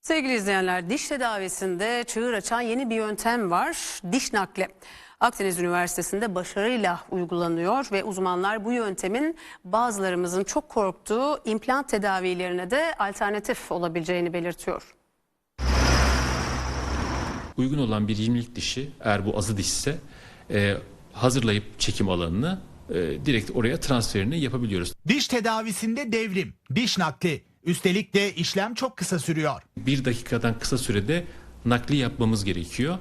Sevgili izleyenler, diş tedavisinde çığır açan yeni bir yöntem var. Diş nakli. Akdeniz Üniversitesi'nde başarıyla uygulanıyor ve uzmanlar bu yöntemin bazılarımızın çok korktuğu implant tedavilerine de alternatif olabileceğini belirtiyor. uygun olan bir 20'lik dişi eğer bu azı dişse e, hazırlayıp çekim alanını e, direkt oraya transferini yapabiliyoruz. Diş tedavisinde devrim, diş nakli. Üstelik de işlem çok kısa sürüyor. Bir dakikadan kısa sürede nakli yapmamız gerekiyor.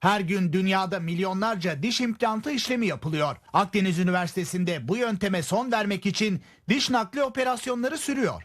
Her gün dünyada milyonlarca diş implantı işlemi yapılıyor. Akdeniz Üniversitesi'nde bu yönteme son vermek için diş nakli operasyonları sürüyor.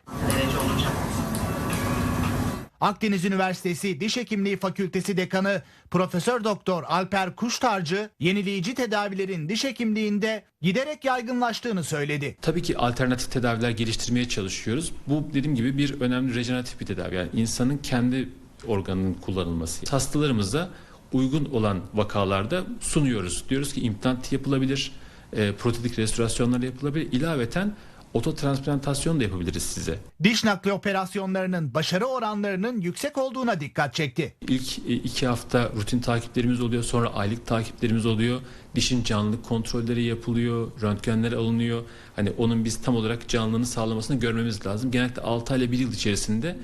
Akdeniz Üniversitesi Diş Hekimliği Fakültesi Dekanı Profesör Doktor Alper Kuştarcı, yenileyici tedavilerin diş hekimliğinde giderek yaygınlaştığını söyledi. Tabii ki alternatif tedaviler geliştirmeye çalışıyoruz. Bu dediğim gibi bir önemli rejeneratif bir tedavi. Yani insanın kendi organının kullanılması. Hastalarımıza uygun olan vakalarda sunuyoruz. Diyoruz ki implant yapılabilir, e, protetik restorasyonlar yapılabilir. İlaveten ototransplantasyon da yapabiliriz size. Diş nakli operasyonlarının başarı oranlarının yüksek olduğuna dikkat çekti. İlk e, iki hafta rutin takiplerimiz oluyor. Sonra aylık takiplerimiz oluyor. Dişin canlılık kontrolleri yapılıyor. Röntgenler alınıyor. Hani onun biz tam olarak canlılığını sağlamasını görmemiz lazım. Genellikle 6 ay ile 1 yıl içerisinde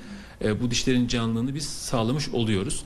e, bu dişlerin canlılığını biz sağlamış oluyoruz.